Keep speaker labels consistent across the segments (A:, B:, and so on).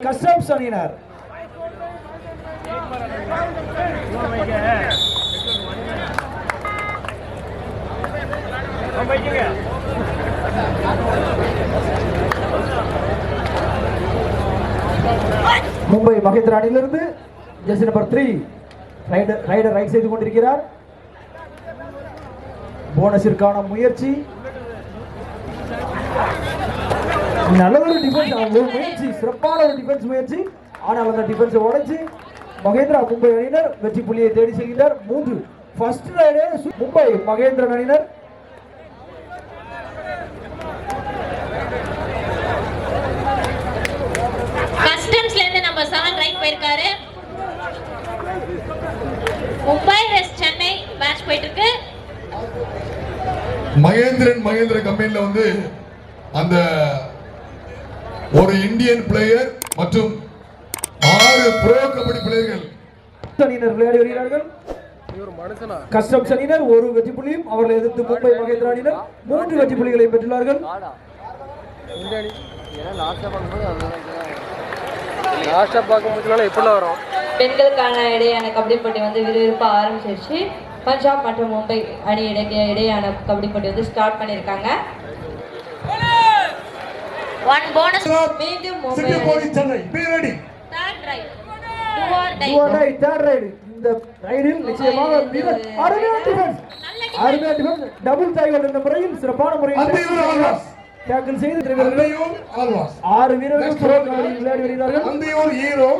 A: Customs சொன்னார் மும்பை மகேந்திர அணியிலிருந்து jersey number three raider raider raid செய்து கொண்டிருக்கிறார். போனஸிற்கான முயற்சி. நல்ல ஒரு டிஃபென்ஸ் ஒரு முயற்சி சிறப்பான ஒரு டிஃபென்ஸ் முயற்சி. ஆனால் அந்த டிஃபென்ஸை உடைச்சு மகேந்திரா மும்பை அணியினர் வெற்றி புள்ளியை தேடி செல்கிறார் மூன்று ஃபர்ஸ்ட் ரைடே மும்பை மகேந்திரன் அணியினர்.
B: கஸ்டம்ஸ்ல இருந்து நம்ம செவன் ரைட் போயிருக்காரு. மும்பை வெஸ்ட் சென்னை மேட்ச் போயிட்டு இருக்கு
C: மகேந்திரன் மகேந்திர கம்பெனில வந்து அந்த ஒரு இந்தியன் பிளேயர் மற்றும் ஆறு ப்ரோ கபடி பிளேயர்கள்
A: அணியினர் விளையாடி வருகிறார்கள். கஸ்டம்ஸ் அணியினர் ஒரு வெற்றி புள்ளியும் அவர்களை எதிர்த்து மும்பை மகேந்திரா அணியினர் மூன்று வெற்றி புள்ளிகளை பெற்றுள்ளார்கள்.
D: பெண்களுக்கான இடையான கபடி போட்டி வந்து விறுவிறுப்பாக ஆரம்பிச்சிருச்சு. பஞ்சாப் மற்றும் மும்பை அணி இடையே இடையான கபடி போட்டி வந்து ஸ்டார்ட் பண்ணியிருக்காங்க.
B: ஒன் போனஸ்
D: மீண்டும்
C: city police Chennai be ready
B: third raid do or die
A: third raid இந்த ரைடில் நிச்சயமாக வீரர் அருமையான டிஃபென்ஸ் அருமையான டிஃபென்ஸ் டபுள் டைகர் என்ற முறையில் சிறப்பான முறையில்
C: ஆல்வாஸ்
A: டேக்கிள் செய்து
C: அந்தையூர் ஆல்வாஸ்
A: ஆறு வீரர்கள் ப்ரோ கபடியில் விளையாடி வருகிறார்கள்.
C: அந்தையூர் ஹீரோ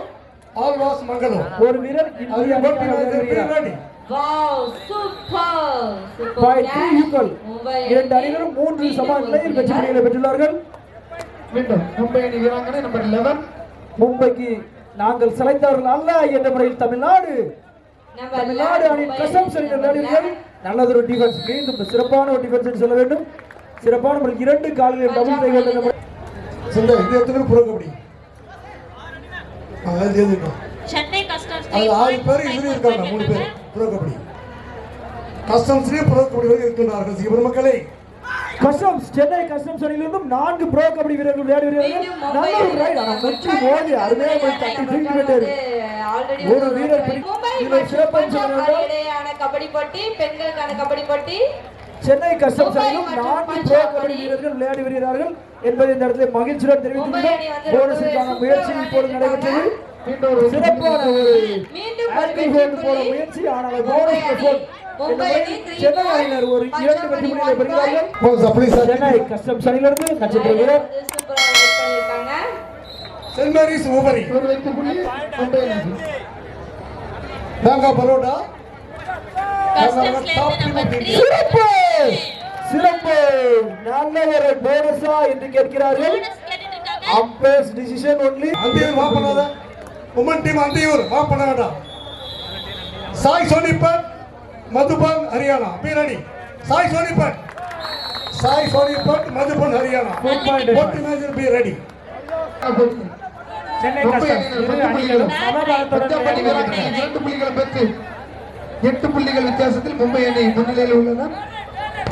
C: ஆல்வாஸ் மங்களூர்
A: ஒரு வீரர் இந்திய விளையாடி.
C: ரெடி
A: இரண்டு அணிகளும் மூன்று சம நிலையில் வெற்றி பெற்றுள்ளார்கள்.
E: மீண்டும் மும்பை அணி வீராங்கனை நம்பர் 11
A: மும்பைக்கு நாங்கள் சிலைத்தவர்கள் அல்ல என்ற முறையில் தமிழ்நாடு தமிழ்நாடு அணியின் கசம் விளையாடுகிறார்கள் நல்லதொரு டிஃபென்ஸ் மீண்டும் சிறப்பான ஒரு டிஃபென்ஸ் சொல்ல வேண்டும். சிறப்பான முறையில் இரண்டு கால்களில் டபுள் முறை
C: சின்ன இது எத்தனை ப்ரோ கபடி அது எழுதிட்டோம்
B: சென்னை கஸ்டம்ஸ்
C: அது ஆறு பேர் இதுலயும் இருக்காங்க மூணு பேர் ப்ரோ கபடி கஸ்டம்ஸ்லயே ப்ரோ கபடி வரை இருக்கின்றார்கள் சிவன் மக்களே
A: கஸ்டம்ஸ் சென்னை கஸ்டம்ஸ் அணியிலிருந்தும் நான்கு ப்ரோ கபடி வீரர்கள் விளையாடி வருகிறார்கள் நல்ல ஒரு ரைட் ஆனால் முற்றி மோதி அருமையாக போய் தட்டி தூக்கி விட்டாரு
D: ஆல்ரெடி
A: ஒரு வீரர்
D: கபடி போட்டி பெண்களுக்கான கபடி போட்டி.
A: சென்னை கஸ்டம்ஸ்
D: மும்பை
A: அணியிலும் நான்கு ப்ரோ கபடி. வீரர்கள் விளையாடி வருகிறார்கள் என்பதை இந்த இடத்துல மகிழ்ச்சியுடன் தெரிவித்துள்ளோம் முயற்சி இப்போது நடைபெற்றது. சிறப்பான ஒரு
D: புள்ளி.
A: முயற்சி. ஆனால் போனஸ் சென்னை ஒரு இரண்டு பெறுகிறார்கள் சென்னை கஸ்டம்ஸ் அணியிலிருந்து நட்சத்திர வீரர்
C: saint Mary's bank of Baroda
A: சிறப்பு! சிறப்பு! நல்ல ஒரு போனஸா என்று கேட்கிறார்கள்.
B: போனஸ் கேட்டுட்டு இருக்காங்க
A: அம்பேர்ஸ் டிசிஷன் ஒன்லி
C: அந்தியூர் வா பண்ணாத உமன் டீம் அந்தியூர் வா பண்ண வேண்டாம். SAI Sonipat Madhuban Haryana. Be ready SAI Sonipat SAI Sonipat Madhuban Haryana. போட்டி மேஜர் பி ரெடி
A: சென்னை.
E: இரண்டு புள்ளிகளை பெற்று எட்டு புள்ளிகள் வித்தியாசத்தில் மும்பை அணி முன்னிலையில் உள்ளனர்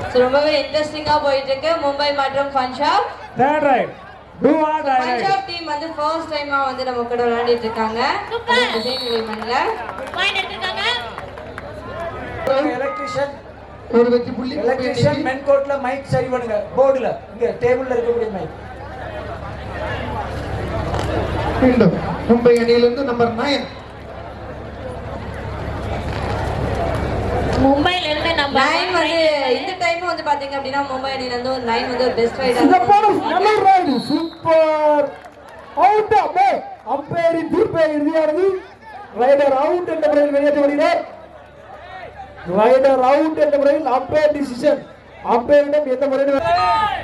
D: So, ரொம்பவே இன்ட்ரெஸ்டிங்கா போயிட்டு இருக்கு மும்பை மற்றும் Punjab.
A: Die right.
D: Punjab team வந்து ஃபர்ஸ்ட் டைமா வந்து நம்ம கூட விளையாடிட்டு இருக்காங்க.
B: பாயிண்ட் எடுத்திருக்காங்க.
A: எலக்ட்ரிஷியன்
E: ஒரு வெற்றி புள்ளி மும்பை
A: எலக்ட்ரிஷியன் மென் கோட்ல மைக் சரி பண்ணுங்க. போர்டுல இங்க டேபிள்ல இருக்கக்கூடிய மைக்
E: மீண்டும் மும்பை அணியிலிருந்து நம்பர் நைன்
B: மும்பைல இருந்து நம்ம
D: நைன் வந்து இந்த டைம் வந்து பாத்தீங்க அப்படின்னா மும்பை அணில இருந்து ஒரு நைன் வந்து ஒரு பெஸ்ட் ரைடர்
A: நல்ல ரைடு சூப்பர் அவுட் அம்பே அம்பேரின் தீர்ப்பை இறுதியானது. ரைடர் அவுட் என்ற முறையில் வெளியேற்றப்படுகிறார் ரைடர் அவுட் என்ற முறையில் அம்பேர் டிசிஷன் அம்பேரிடம் எந்த முறையில்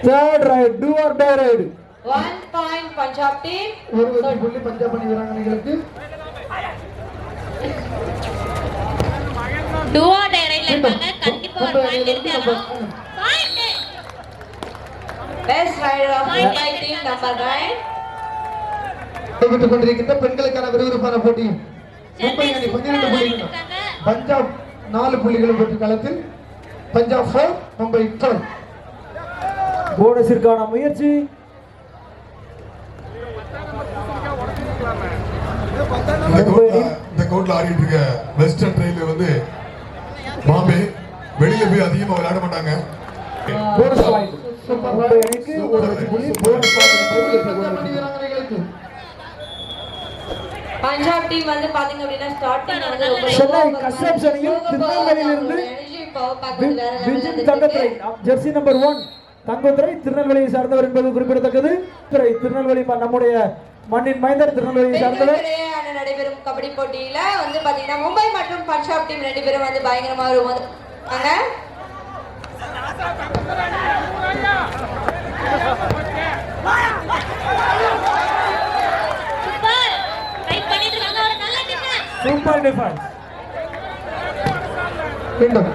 A: third raid do or die raid
D: one point Punjab team
E: ஒரு வெற்றி புள்ளி பஞ்சாப் அணி வீராங்கனைகளுக்கு
B: டுவா டைரைல இருக்காங்க கண்டிப்பா ஒரு பாயிண்ட் எடுத்தாலும்
D: best raider of Mumbai team number nine
E: நடைபெற்றுக் கொண்டிருக்கின்ற பெண்களுக்கான விறுவிறுப்பான போட்டி. மும்பை அணி பன்னிரண்டு புள்ளிகள். பஞ்சாப் நாலு புள்ளிகள் பெற்ற களத்தில் பஞ்சாப் ஃபோர் மும்பை டுவெல்
A: போனஸிற்கான முயற்சி.
C: இந்த கோட்ல ஆடிட்டு இருக்க வெஸ்டர்ன் ரயில்வே வந்து பாம்பே வெளியில போய் அதிகமா விளையாட மாட்டாங்க.
A: போனஸ் பாயிண்ட் அணிக்கு ஒரு புள்ளி போனஸ் பாயிண்ட்
E: பஞ்சாப்
D: டீம் வந்து பாத்தீங்க அப்படின்னா ஸ்டார்டிங் வந்து
A: சென்னை
D: low ஆ
A: திருநெல்வேலியிலிருந்து Vijay Thangathurai. Jersey number one Thangathurai திருநெல்வேலியை சார்ந்தவர் என்பது குறிப்பிடத்தக்கது. துறை திருநெல்வேலி நம்முடைய மண்ணின் மைந்தர் திருநெல்வேலியை சார்ந்தவர்.
D: நடைபெறும் கபடி போட்டியில வந்து பாத்தீங்கன்னா மும்பை மற்றும் பஞ்சாப் டீம் ரெண்டு பேரும் வந்து பயங்கரமா ஒரு மோத- ஆங்க.
B: சூப்பர் டைப் பண்ணிட்டு இருக்காங்க ஒரு நல்ல டிஃபென்ஸ்
A: சூப்பர் டிஃபென்ஸ்
E: மீண்டும்.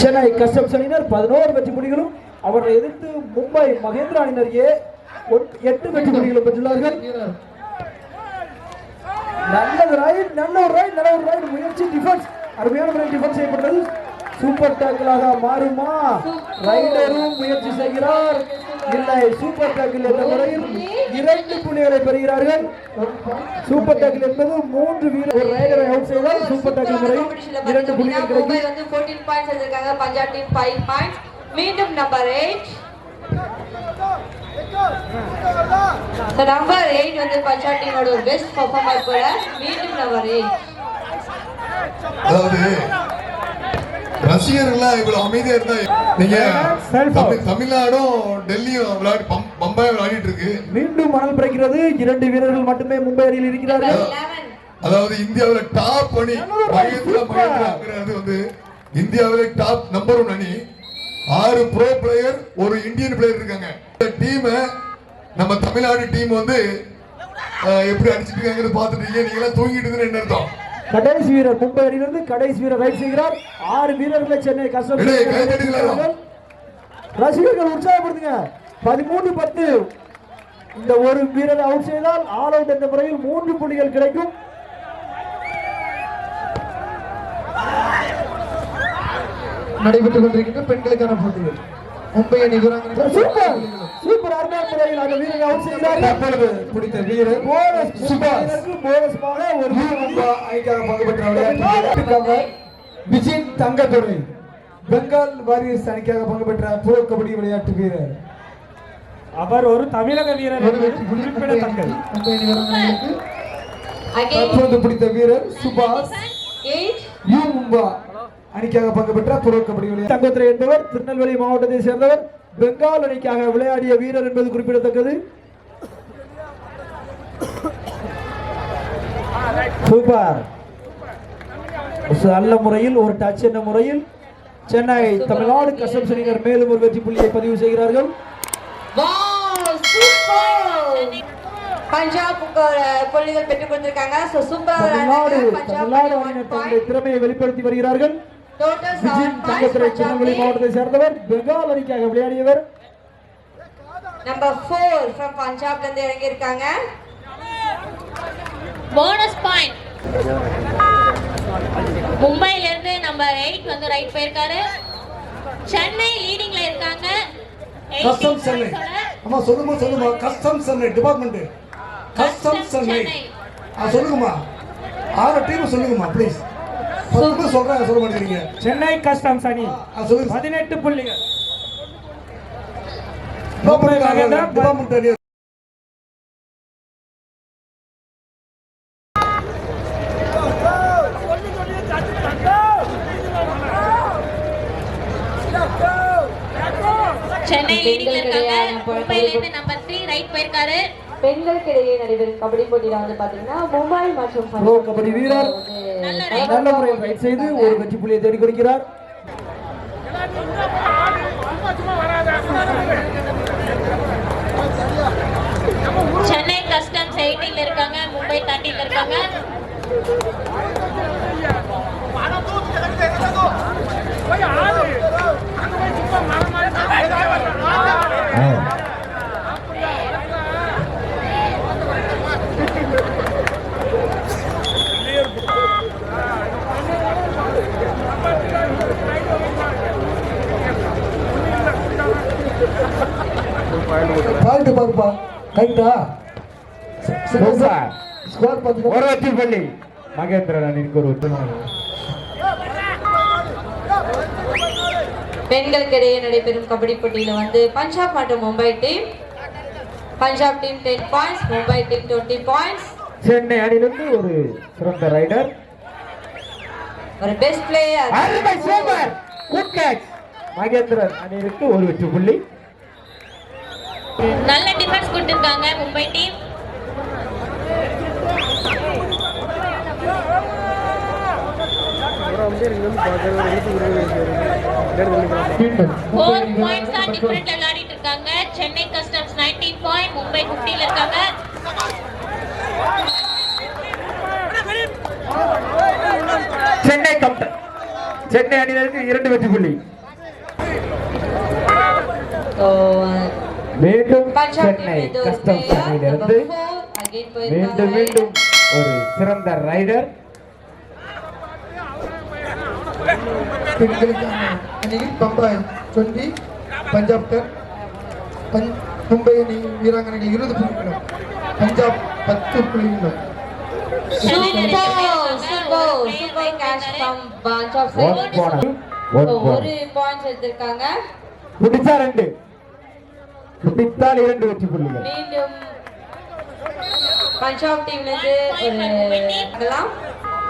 A: சென்னை கஸ்டம்ஸ் அணியினர் பதினோரு வெற்றி புள்ளிகளும் அவரை எதிர்த்து மும்பை மகேந்திரா அணியினர் ஏ எட்டு வெற்றி புள்ளிகளும் பெற்றுள்ளார்கள்.
E: வீரர்
A: நல்ல ஒரு ரைட் நல்ல ஒரு ரைட் நல்ல ஒரு ரைட் முயற்சி டிஃபென்ஸ் அருமையான முறையில் டிஃபென்ஸ் செய்யப்பட்டது. சூப்பர் டேக்கிளாக மாறுமா? ரைடரும் முயற்சி செய்கிறார். இல்லை சூப்பர் டேக்கிள் என்ற முறையில் இரண்டு புள்ளிகளை பெறுகிறார்கள். சூப்பர் டேக்கிள் என்பது மூன்று வீரர் ஒரு ரைடரை அவுட் செய்தால் சூப்பர் டேக்கிள் முறையில் இரண்டு புள்ளிகள் கிடைக்கும்.
D: வந்து 14 பாயிண்ட்ஸ் எடுத்திருக்காங்க. பஞ்சாப் டீம் 5 பாயிண்ட்ஸ் மீண்டும் நம்பர் 8 So நம்பர் 8 வந்து பஞ்சாப் டீமோட ஒரு பெஸ்ட் பெர்ஃபார்மர் கூட மீண்டும் நம்பர் 8
C: அதாவது ரசிகர்கள்லாம் இவ்வளவு அமைதியா இருந்தா நீங்க தமிழ்நாடும் டெல்லியும் விளையாடி பம்- பம்பாயும் விளையாடிட்டு இருக்கு.
A: மீண்டும் மணல் பிறக்கிறது. இரண்டு வீரர்கள் மட்டுமே மும்பை அணியில் இருக்கிறார்கள்.
D: 11
C: அதாவது இந்தியாவுல டாப் அணி மகேந்திரா மகேந்திராங்கிறது வந்து இந்தியாவில டாப் நம்பர் ஒன் அணி. ஆறு ப்ரோ பிளேயர் ஒரு இந்தியன் பிளேயர் இருக்காங்க. இந்த டீமை நம்ம தமிழ்நாடு டீம் வந்து எப்படி அடிச்சிட்டு இருக்காங்கன்னு பார்த்துட்டு நீங்க எல்லாம் தூங்கிட்டு என்ன அர்த்தம்?
A: கடைசி வீரர் மும்பை அணியிலிருந்து கடைசி வீரர் ரைட் செய்கிறார். ஆறு வீரர்களை சென்னை கஷ்டம்? ரசிகர்கள் உற்சாகப்படுத்துங்க. பதிமூன்று பத்து. இந்த ஒரு வீரரை அவுட் செய்தால் ஆல் அவுட் என்ற முறையில் மூன்று புள்ளிகள் கிடைக்கும்.
E: நடைபெற்றுக் கொண்டிருக்கின்ற பெண்களுக்கான போட்டிகள். மும்பை அணி வீராங்கனைகள்
A: சூப்பர் சூப்பர் அருமையான முறையில் அந்த வீரரை அவுட் செய்தார்.
E: தற்பொழுது பிடித்த வீரர்
A: போனஸ்
E: சுபாஷ்.
A: போனஸ்மாக ஒரு
E: ஐக்காக பங்கு பெற்ற விளையாட்டு விஜய் தங்கத்துறை பெங்கால் வாரியர்ஸ் அணிக்காக பங்கு பெற்ற புரோ கபடி விளையாட்டு வீரர்.
A: அவர் ஒரு தமிழக வீரர்
D: அகைன்
E: தற்போது பிடித்த வீரர் சுபாஷ்.
D: 8
E: யூ மும்பா அணிக்காக பங்கு பெற்ற புரோ கபடி விளையாட்டு.
A: தங்கத்துறை என்பவர் திருநெல்வேலி மாவட்டத்தை சேர்ந்தவர் பெங்கால் அணிக்காக விளையாடிய வீரர் என்பது குறிப்பிடத்தக்கது. சூப்பர் நல்ல முறையில் ஒரு டச் என்ற முறையில் சென்னை தமிழ்நாடு கஸ்டம்ஸ் அணியினர் மேலும் ஒரு வெற்றி புள்ளியை பதிவு செய்கிறார்கள்.
D: பஞ்சாப் புள்ளிகள் பெற்றுக் கொடுத்திருக்காங்க.
A: திறமையை வெளிப்படுத்தி வருகிறார்கள்.
D: டோட்டல்
A: விஜய்
D: 7
A: தங்கத்துறை திருநெல்வேலி மாவட்டத்தை சேர்ந்தவர் பெங்கால் அணிக்காக விளையாடியவர்
D: நம்பர் 4 ஃப்ரம் பஞ்சாப்ல இருந்து இறங்கி இருக்காங்க
B: போனஸ் பாயிண்ட் மும்பைல இருந்து நம்பர் எயிட் வந்து ரைட் போயிருக்காரு. சென்னை லீடிங்ல இருக்காங்க. 18
C: கஸ்டம் சென்னை. அம்மா சொல்லுமா சொல்லுமா. Custom Chennai department custom Chennai சொல்லுங்கம்மா. ஆறு டீம் சொல்லுங்கம்மா ப்ளீஸ் சொல்ல மாட்டேங்கிறீங்க.
A: சென்னை கஸ்டம்ஸ் அணி பதினெட்டு புள்ளிகள்.
B: சென்னை லீடிங்ல இருக்காங்க மும்பைல இருந்து நம்பர் த்ரீ ரைட் போயிருக்காரு.
D: பெண்களுக்கு இடையே நடைபெறும் கபடி போட்டியில வந்து பாத்தீங்கன்னா மும்பை மற்றும்
A: ப்ரோ கபடி வீரர்
B: நல்ல
A: முறையில் ரைட் செய்து ஒரு வெற்றி புள்ளியை தேடி கொடுக்கிறார்.
B: சென்னை கஸ்டம்ஸ் எயிட்டில் இருக்காங்க மும்பை தேர்ட்டில இருக்காங்க.
A: வெற்றி புள்ளி மகேந்திரன் அணிக்கு ஒரு வெற்றி
D: பெண்களுக்கு இடையே நடைபெறும் கபடி போட்டியில வந்து பஞ்சாப் மற்றும் Mumbai team. Punjab team ten points Mumbai team twenty points
A: Chennai அணியிலிருந்து ஒரு சிறந்த ரைடர்
D: ஒரு பெஸ்ட் பிளேயர்
A: அருமை சூப்பர். குட் கேட்ச் மகேந்திரன் அணியிற்கு ஒரு வெற்றி புள்ளி
B: நல்ல டிஃபென்ஸ் கொடுத்திருக்காங்க மும்பை டீம்
F: ஒரு அம்பேர் இங்கிருந்து பார்த்து ஒரு நூற்றி இருபது
E: மீண்டும்
B: ஃபோர் பாயிண்ட்ஸ் தான் டிஃபரெண்ட் விளையாடிட்டு இருக்காங்க. சென்னை கஸ்டம்ஸ் 19 பாயிண்ட் மும்பை 50 ல இருக்காங்க.
A: சென்னை அணியினருக்கு இரண்டு வெற்றி புள்ளி. மீண்டும்
D: பஞ்சாப்
A: சென்னை கஸ்டம்ஸ் அணியிலிருந்து மீண்டும் மீண்டும் ஒரு சிறந்த ரைடர்.
E: பெண்களுக்கான அணியில் பம்பாய் டுவெண்ட்டி பஞ்சாப் டென் பஞ் மும்பை அணி வீராங்கனைகள் இருபது புள்ளிகளும் பஞ்சாப் பத்து புள்ளிகளும்.
D: ஒரு
A: போனர்
D: பாயிண்ட்ஸ் எடுத்திருக்காங்க.
A: பிடிச்சா ரெண்டு பிடித்தால் இரண்டு வெற்றி புள்ளிகள்.
D: மீண்டும் பஞ்சாப் டீம்ல இருந்து ஒரு அதெல்லாம்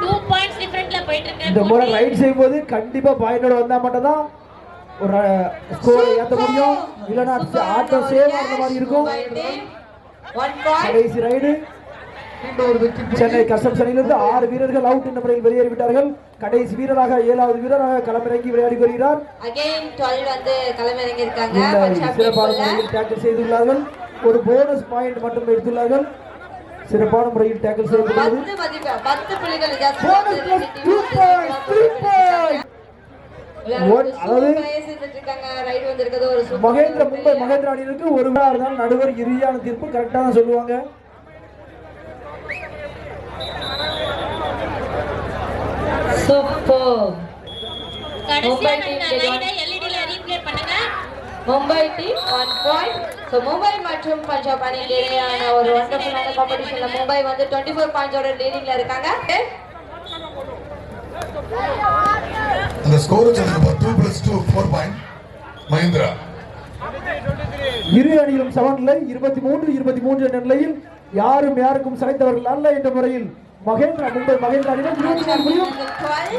B: டூ பாயிண்ட்ஸ் டிஃபரெண்ட்ல போயிட்டு இருக்கு.
A: இந்த முறை ரைட் செய்யும்போது கண்டிப்பா பாயிண்டோட வந்தா மட்டும் தான் ஒரு ஸ்கோர் ஏத்த முடியும். இல்லைன்னா ஆட்டம் சேவ் ஆகிற மாதிரி இருக்கும். கடைசி ரைடு. சென்னை அணியிலிருந்து ஆறு வீரர்கள் அவுட் என்ற முறையில் வெளியேறிவிட்டார்கள். கடைசி வீரராக ஏழாவது வீரராக களமிறங்கி விளையாடி வருகிறார்.
D: அகைன் 12 வந்து களமிறங்கி இருக்காங்க
A: இந்த
D: பஞ்சாப்
A: சிறப்பான முறையில் டேக்கிள் செய்துள்ளார்கள். ஒரு போனஸ் பாயிண்ட் மட்டும் எடுத்துள்ளார்கள். சிறப்பான முறையில் டேக்கிள்
D: super
A: மகேந்திர மும்பை. மகேந்திர அணியினருக்கு ஒரு விழா இருந்தாலும் நடுவர் இறுதியான தீர்ப்பு கரெக்டா தான் சொல்லுவாங்க.
B: கடைசியா
D: மும்பை team
B: இந்த
D: did
B: லைனை எல்இடில ரீப்ளே பண்ணுங்க
D: Mumbai team one point so Mumbai மற்றும் பஞ்சாப் அணிக்கு இடையான ஒரு ஒண்டர்ஃபுல்லான காம்படிஷன்ல மும்பை வந்து டுவெண்ட்டி ஃபோர் பாயிண்ட்ஸோட லீடிங்ல இருக்காங்க.
G: அந்த ஸ்கோர் வச்சிருக்க two plus two four point Mahindra
A: இரு அணியிலும் சமநிலை இருபத்தி மூன்று இருபத்தி மூன்று என்ற நிலையில் யாரும் யாருக்கும் சளைத்தவர்கள் அல்ல என்ற முறையில் மகேந்திரா மும்பை மகேந்திரா அணியினர் இருபத்தி மூணு புள்ளியும்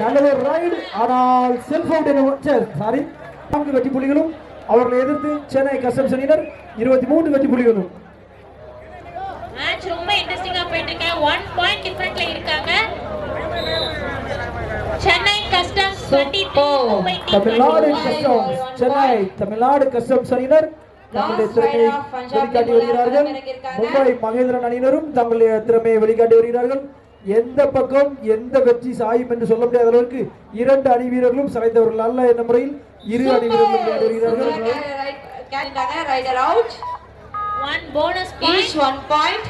A: நல்ல ஒரு ரைடு ஆனால் செல்ஃப் அவுட் என சாரி நான்கு வெற்றி புள்ளிகளும் அவர்களை எதிர்த்து சென்னை கஸ்டம்ஸ் அணியினர் இருபத்தி மூன்று வெற்றி புள்ளிகளும்.
B: மேட்ச் ரொம்ப இன்ட்ரெஸ்டிங்கா போயிட்டு இருக்கு ஒன் பாயிண்ட் டிஃபரெண்ட்ல இருக்காங்க. Chennai customs 23 Mumbai team
A: Tamil Nadu
B: 21.
A: Customs Chennai Tamil Nadu customs அணியினர் தங்களுடைய திறமையை வெளிக்காட்டி வருகிறார்கள். மும்பை மகேந்திரன் அணியினரும் தங்களுடைய திறமையை வெளிக்காட்டி வருகிறார்கள். எந்த பக்கம் எந்த வெற்றி சாயும் என்று சொல்ல முடியாத அளவிற்கு இரண்டு அணி வீரர்களும் சளைத்தவர்கள் அல்ல என்ற முறையில் இரு அணி வீரர்களும்
B: one
D: one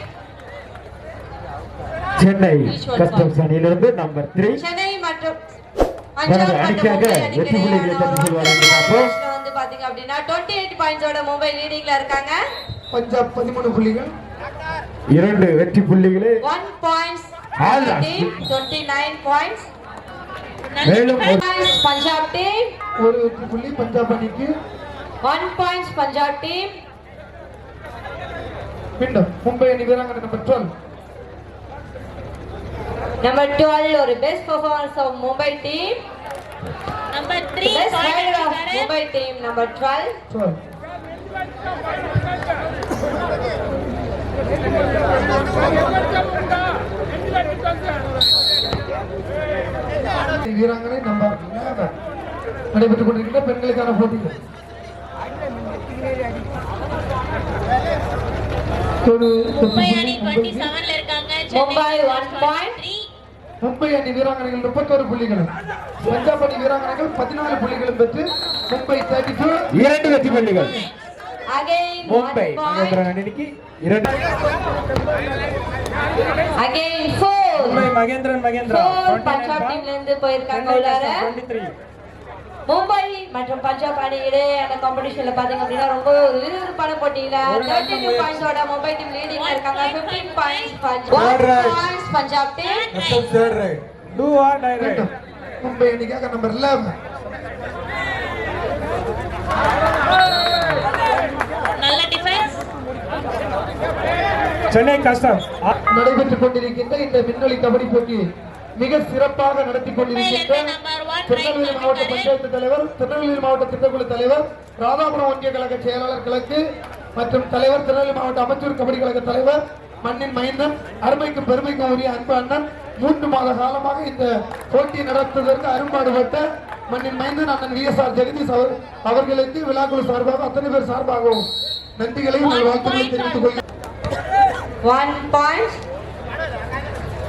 A: Chennai
D: Each one
A: customs அணியிலிருந்து நம்பர் த்ரீ
D: சென்னை மற்றும்
A: அணிக்காக வெற்றி புள்ளிகளை தட்டி செல்வார்கள்
D: வந்து பாத்தீங்க அப்படின்னா 28 பாயிண்ட்ஸோட மும்பை லீடிங்ல இருக்காங்க.
E: பஞ்சாப் பதிமூணு புள்ளிகள்.
A: இரண்டு வெற்றி புள்ளிகளே.
D: 1 points
A: All right.
D: Team 29 points
A: மேலும் ஒரு
D: பஞ்சாப் டீம்
E: ஒரு புள்ளி பஞ்சாப் அணிக்கு
D: 1 பாயிண்ட்ஸ் பஞ்சாப் டீம்
E: மீண்டும் மும்பை அணி வீராங்கனை நம்பர் டுவெல்
D: நம்பர் 12 ஒரு best performance of Mumbai team
B: number 3
D: best raider of Mumbai team number 12
E: twelve வீராங்கனை நம்பர் 11 நடைபெற்றுக் கொண்டிருக்கின்ற பெண்களுக்கான போட்டிகள்.
B: மும்பை அணி 27 ல இருக்காங்க.
D: Mumbai
B: Chennai
D: one point.
B: 23.
E: மும்பை அணி வீராங்கனைகள் முப்பத்தோரு புள்ளிகளும். பஞ்சாப் அணி வீராங்கனைகள் பதினாலு புள்ளிகளும் பெற்று மும்பை தேர்ட்டி
A: இரண்டு வெற்றி புள்ளிகள் மும்பை
D: 1 பாயிண்ட்
A: மகேந்திரன் அணிக்கு இரண்டு.
D: அகைன் 4
A: மும்பை மகேந்திரன் மகேந்திரா
D: 4 பஞ்சாப் டீம்ல இருந்து போயிருக்காங்க உள்ளார. மும்பை மற்றும் பஞ்சாப் அணி இடையேயான காம்படிஷன்ல பாத்தீங்க அப்படின்னா ரொம்ப ஒரு விறுவிறுப்பான போட்டியில தேர்ட்டி டூ பாயிண்ட்ஸோட மும்பை டீம் லீடிங்ல இருக்காங்க. Fifteen points Punjab points Punjab team
A: do or die raid
E: Mumbai அணிக்காக நம்பர் 11
B: நல்ல டிஃபென்ஸ்
A: சென்னை கஸ்டம்ஸ்
E: நடைபெற்றுக் கொண்டிருக்கின்ற இந்த விண்வெளி கபடி போட்டி மிக சிறப்பாக நடத்தி கொண்டிருக்கின்ற திருநெல்வேலி மாவட்ட பஞ்சாயத்து தலைவர் திருநெல்வேலி மாவட்ட திட்டக்குழு தலைவர் ராதாபுரம் ஒன்றிய கழக செயலாளர் கிழக்கு மற்றும் தலைவர் திருநெல்வேலி மாவட்ட அமைச்சர் கபடி கழக தலைவர் மண்ணின் மைந்தன் அருமைக்கும் பெருமைக்கும் உரிய அன்பு அண்ணன் மூன்று மாத காலமாக இந்த போட்டி நடத்துவதற்கு அரும்பாடுபட்ட மண்ணின் மைந்தன் அண்ணன் வி எஸ் ஆர் ஜெகதீஷ் அவர் அவர்களுக்கு விழாக்குழு சார்பாக அத்தனை பேர் சார்பாகவும் கொள்கிறேன்.
D: One point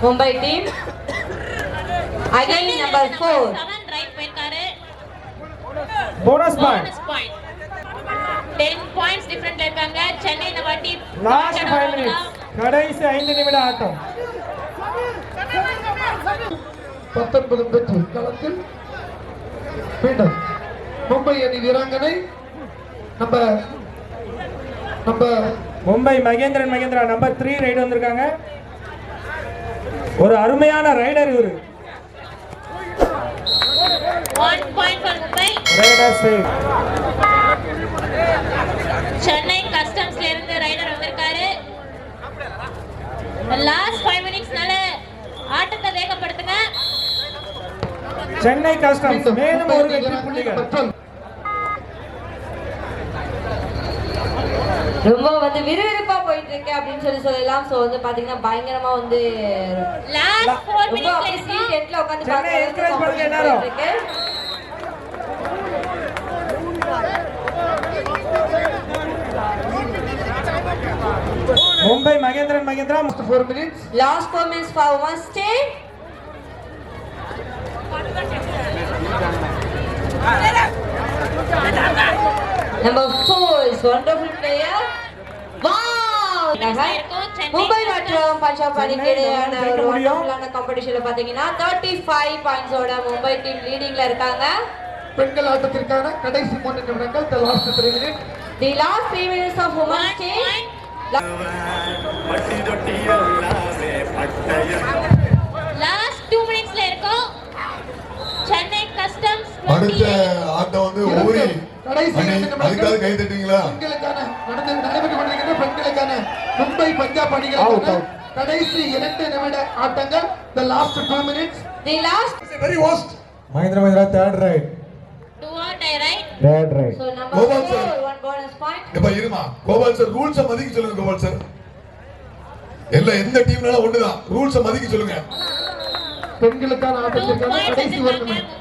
D: Mumbai team again number four
B: seven raid போயிருக்காரு.
A: போனஸ் பாயிண்ட்
B: டென் பாயிண்ட்ஸ் டிஃபரெண்ட்ல இருக்காங்க. சென்னை இந்த வாட்டி
A: லாஸ்ட் ஃபைவ் மினிட்ஸ் கடைசி ஐந்து நிமிட ஆட்டம்.
E: பத்தொன்பது பெற்று களத்தில் மீண்டும் மும்பை அணி வீராங்கனை நம்ம நம்ம
A: Mumbai Mahendran Mahindra number three raid வந்திருக்காங்க. ஒரு அருமையான ரைடர் இவரு.
B: சென்னை கஸ்டம்ஸ்ல இருந்து ரைடர் வந்திருக்காரு. லாஸ்ட் ஃபைவ் மினிட்ஸ்னால ஆட்டத்தை வேகப்படுத்துங்க.
A: சென்னை கஸ்டம்ஸ் மேலும் ஒரு வெற்றி புள்ளிகள்.
D: ரொம்ப வந்து விறுவிறுப்பா போயிட்டு இருக்கு அப்படின்னு சொல்லி சொல்லலாம். சோ வந்து பாத்தீங்கன்னா பயங்கரமா வந்து
B: லாஸ்ட் ஃபோர்
D: ரொம்ப சீட் எட்ல. போயிட்டு இருக்கு
A: Mumbai Mahendran Mahindra
E: four minutes.
D: Last four minutes for one stay. Number four is wonderful player. Wow! Mumbai மற்றும் பஞ்சாப் அணிக்கு இடையான ஒரு வண்டர்ஃபுல்லான காம்படிஷன்ல பாத்தீங்கன்னா தேர்ட்டி ஃபைவ் பாயிண்ட்ஸோட மும்பை டீம் லீடிங்ல இருக்காங்க.
E: பெண்கள் ஆட்டத்திற்கான கடைசி மூன்று நிமிடங்கள் the last three minutes.
D: The last three minutes of women's team
B: last two மினிட்ஸ்ல இருக்கோம். சென்னை கஸ்டம்ஸ்
G: அடுத்த ஆட்டம் வந்து
E: இரண்டு.
G: அதுக்காக கை தட்டுவீங்களா
E: பெண்களுக்கான நடந்து நடைபெற்றுக் கொண்டிருக்கின்ற பெண்களுக்கான மும்பை பஞ்சாப்
A: Out,
E: அணிகளுக்கான
A: out.
E: கடைசி இரண்டு நிமிட ஆட்டங்கள். The last two minutes.
D: The last
C: very host
A: Mahindra Mahindra third raid
B: do or die raid
A: third raid
D: so number
G: Gopal sir.
D: Four one bonus point
G: இப்ப இருமா. கோபால் சார் ரூல்ஸ மதிக்க சொல்லுங்க கோபால் சார் எல்லாம் எந்த டீம்னாலும் ஒண்ணுதான். ரூல்ஸ மதிக்க சொல்லுங்க.
E: பெண்களுக்கான ஆட்டத்திற்கான கடைசி ஒரு நிமிடம்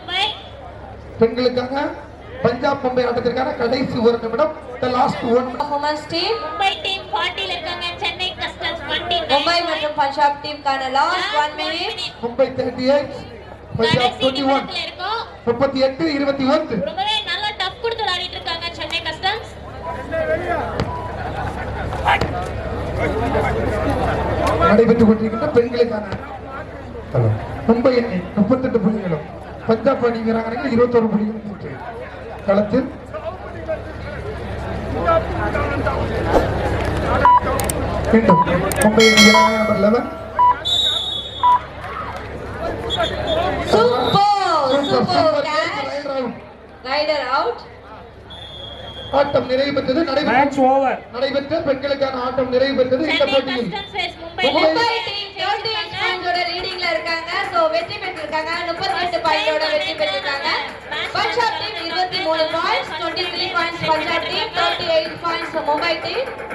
E: பஞ்சாப் மும்பை ஆட்டத்திற்கான கடைசி ஒரு நிமிடம். Last one. Minute
D: women's team
B: Mumbai team 40 ல இருக்காங்க. சென்னை கஸ்டம்ஸ் 29
D: மும்பை மற்றும் Punjab டீமுக்கான last one minute
E: Mumbai thirty eight Punjab
B: கடைசி
E: டுவெண்ட்டி ஒன்
B: நிமிடத்துல இருக்கோம்.
E: முப்பத்தி எட்டு இருபத்தி ஒன்று.
B: ரொம்பவே நல்லா டஃப் கொடுத்து விளையாடிட்டு இருக்காங்க சென்னை கஸ்டம்ஸ்
E: நடைபெற்றுக் கொண்டிருக்கின்ற பெண்களுக்கான மும்பை அணி முப்பத்தெட்டு புள்ளிகளும் பஞ்சாப் அணி வீராங்கனைகள் இருபத்தொரு புள்ளிகளும் களத்தில். மீண்டும் Mumbai number eleven
D: super super catch raider out
E: ஆட்டம் நிறைவு பெற்றது நடைபெற்ற
A: மேட்ச் ஓவர்
E: நடைபெற்ற பெண்களுக்கான ஆட்டம் நிறைவு பெற்றது இந்த போட்டியில்.
D: இருக்காங்க. சோ வெற்றி பெற்றிருக்காங்க. 38 பாயிண்டோட வெற்றி பெற்றிருக்காங்க. Punjab team 23 points 23 points Punjab team 38 points Mumbai team